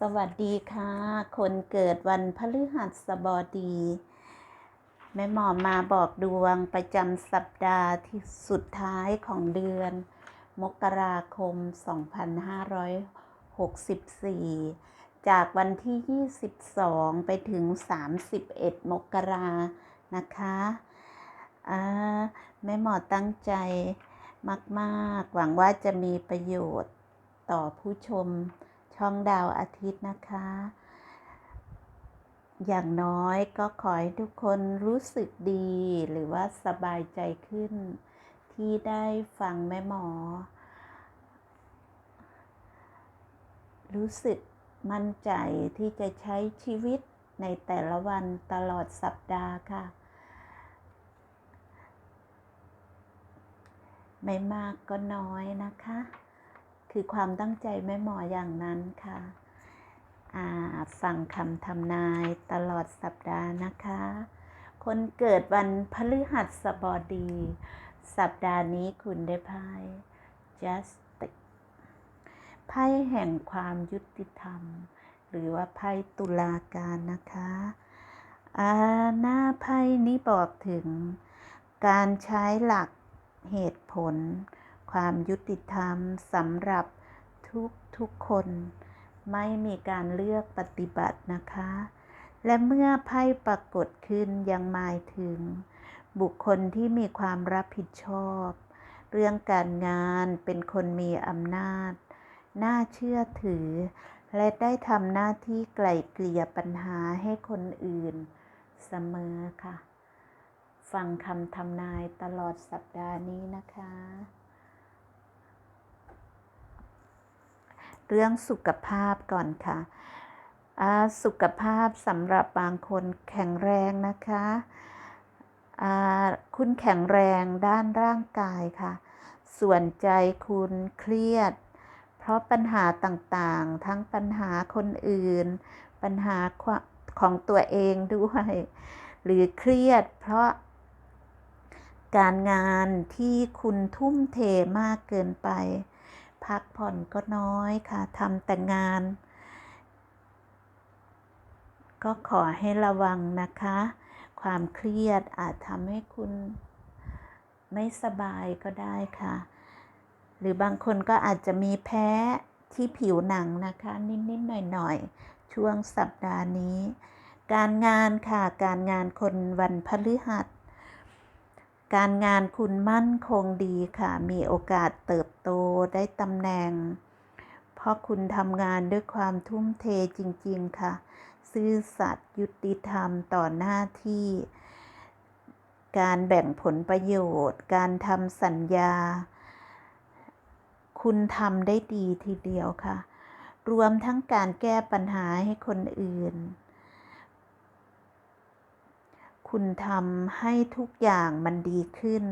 สวัสดีค่ะ คนเกิดวันพฤหัสบดี แม่หมอมาบอกดวงประจำสัปดาห์ที่สุดท้ายของเดือน มกราคม 2564 จากวันที่ 22 ไปถึง 31 มกรานะคะแม่หมอตั้งใจมาก ๆ หวังว่าจะมีประโยชน์ต่อผู้ชม ช่องดาวอาทิตย์นะคะ อย่างน้อยก็ขอให้ทุกคนรู้สึกดี หรือว่าสบายใจขึ้น ที่ได้ฟังแม่หมอ รู้สึกมั่นใจที่จะใช้ชีวิตในแต่ละวันตลอดสัปดาห์ค่ะ ไม่มากก็น้อยนะคะ คือความตั้งใจแม่หมออย่างนั้นค่ะฟังคำทำนายตลอดสัปดาห์นะคะ คนเกิดวันพฤหัสบดี สัปดาห์นี้คุณได้ไพ่ justice ไพ่แห่งความยุติธรรม หรือว่าไพ่ตุลาการนะคะอาหน้าไพ่นี้บอกถึง การใช้หลักเหตุผล ความยุติธรรมสำหรับทุกทุกคน ไม่มีการเลือกปฏิบัตินะคะ และเมื่อไพ่ปรากฏขึ้นยังหมายถึง บุคคลที่มีความรับผิดชอบ เรื่องการงานเป็นคนมีอำนาจ น่าเชื่อถือ และได้ทำหน้าที่ไกล่เกลี่ยปัญหาให้คนอื่นเสมอค่ะ ฟังคำทำนายตลอดสัปดาห์นี้นะคะ เรื่องสุขภาพก่อนค่ะสุขภาพสำหรับบางคนแข็งแรงนะคะคุณแข็งแรงด้านร่างกายค่ะ ส่วนใจคุณเครียด เพราะปัญหาต่างๆ ทั้งปัญหาคนอื่น ปัญหาของตัวเองด้วย หรือเครียดเพราะการงานที่คุณทุ่มเทมากเกินไป พักผ่อนก็น้อยค่ะทำแต่งาน ก็ขอให้ระวังนะคะ ความเครียดอาจทำให้คุณไม่สบายก็ได้ค่ะ หรือบางคนก็อาจจะมีแพ้ที่ผิวหนังนะคะ นิดๆหน่อยๆ ช่วงสัปดาห์นี้ การงานค่ะ การงานคนวันพฤหัส การงานคุณมั่นคงดีค่ะ มีโอกาสเติบโตได้ตำแหน่ง เพราะคุณทำงานด้วยความทุ่มเทจริง ๆ ค่ะ ซื่อสัตย์ยุติธรรมต่อหน้าที่ การแบ่งผลประโยชน์ การทำสัญญา คุณทำได้ดีทีเดียวค่ะ รวมทั้งการแก้ปัญหาให้คนอื่น คุณทำให้ทุกอย่างมันดีขึ้น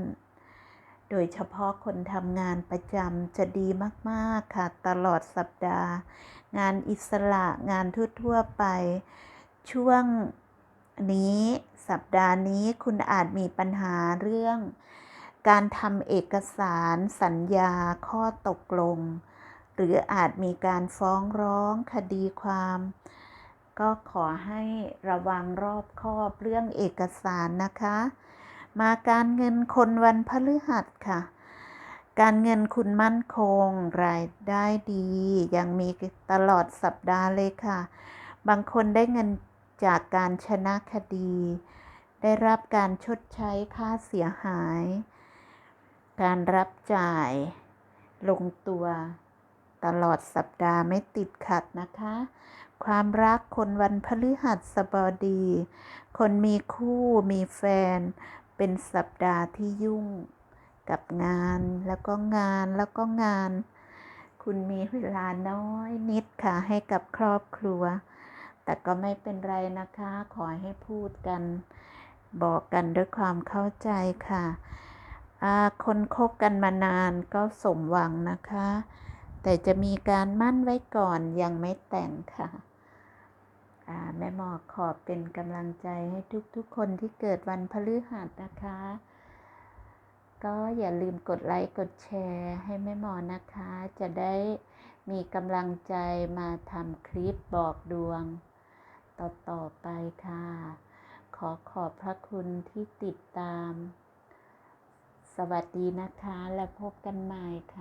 โดยเฉพาะคนทำงานประจำจะดีมาก ๆ ค่ะ ตลอดสัปดาห์ งานอิสระงานทั่ว ๆ ไป ช่วงนี้สัปดาห์นี้คุณอาจมีปัญหาเรื่อง การทำเอกสารสัญญาข้อตกลง หรืออาจมีการฟ้องร้องคดีความ ก็ขอให้ระวังรอบคอบเรื่องเอกสารนะคะ มาการเงินคนวันพฤหัสค่ะ การเงินคุณมั่นคง รายได้ดี ยังมีตลอดสัปดาห์เลยค่ะ บางคนได้เงินจากการชนะคดี ได้รับการชดใช้ค่าเสียหาย การรับจ่ายลงตัว ตลอดสัปดาห์ไม่ติดขัดนะคะ ความรักคนวันพฤหัสบดี คนมีคู่มีแฟน เป็นสัปดาห์ที่ยุ่งกับงานแล้วก็งานแล้วก็งาน คุณมีเวลาน้อยนิดค่ะให้กับครอบครัว แต่ก็ไม่เป็นไรนะคะ ขอให้พูดกัน บอกกันด้วยความเข้าใจค่ะ คนคบกันมานานก็สมหวังนะคะ แต่จะมีการมั่นไว้ก่อนยังไม่แต่งค่ะแม่หมอขอเป็นกำลังใจให้ทุกๆคนที่เกิดวันพฤหัสนะคะ ก็อย่าลืมกดไลค์กดแชร์ให้แม่หมอนะคะ จะได้มีกำลังใจมาทำคลิปบอกดวง ต่อต่อไปค่ะ ขอขอบพระคุณที่ติดตาม สวัสดีนะคะ และพบกันใหม่ค่ะ